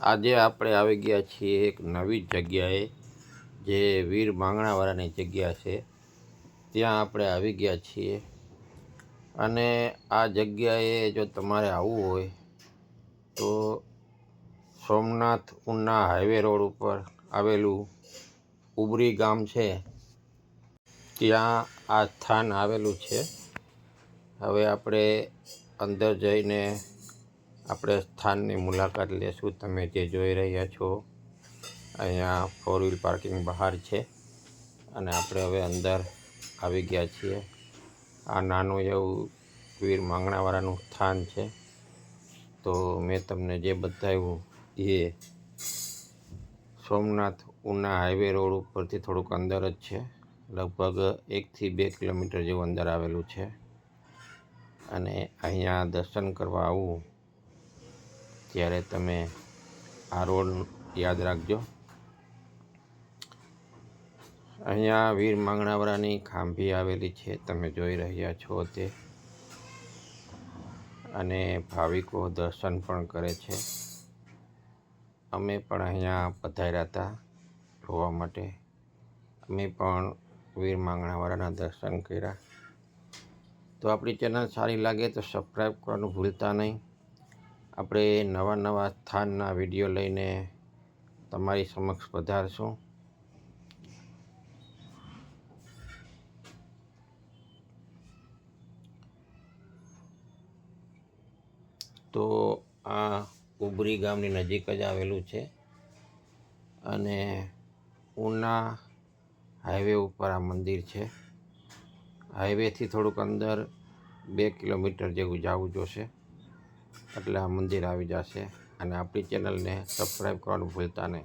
આજે આપણે આવી ગયા છીએ એક નવી જગ્યાએ, જે વીર માંગણાવાળાની જગ્યા છે. ત્યાં આપણે આવી ગયા છીએ. અને આ જગ્યાએ જો તમારે આવવું હોય, તો સોમનાથ ઉના હાઈવે રોડ ઉપર આવેલું ઉબરી ગામ છે. ત્યાં આ સ્થાન આવેલું છે. હવે આપણે અંદર જઈને આપણે સ્થાનની મુલાકાત લેશું. તમે જે જોઈ રહ્યા છો, અહીંયા ફોર વ્હીલ પાર્કિંગ બહાર છે અને આપણે હવે અંદર આવી ગયા છીએ. આ નાનું એવું વીર માંગણાવાળાનું સ્થાન છે. તો મેં તમને જે બતાવ્યું એ સોમનાથ ઉના હાઈવે રોડ ઉપરથી થોડુંક અંદર જ છે. લગભગ એકથી બે કિલોમીટર જેવું અંદર આવેલું છે. અને અહીંયા દર્શન કરવા આવવું ત્યારે તમે આ રોડ યાદ રાખજો. અહીંયા વીર માંગણાવાળાની ખાંભી આવેલી છે, તમે જોઈ રહ્યા છો તે. અને ભાવિકો દર્શન પણ કરે છે. અમે પણ અહીંયા પધાર્યા હતા જોવા માટે. અમે પણ વીર માંગણાવાળાના દર્શન કર્યા. તો આપણી ચેનલ સારી લાગે તો સબસ્ક્રાઈબ કરવાનું ભૂલતા નહીં. આપણે નવા નવા સ્થાનના વીડિયો લઈને તમારી સમક્ષ પધારશું. તો આ ઉબરી ગામની નજીક જ આવેલું છે અને ઉના હાઈવે ઉપર આ મંદિર છે. હાઈવેથી થોડુંક અંદર બે કિલોમીટર જેવું જવું જોશે. એટલે આ મંદિર આવી જશે. અને આપણી ચેનલને સબસ્ક્રાઈબ કરવાનું ભૂલતા નહીં.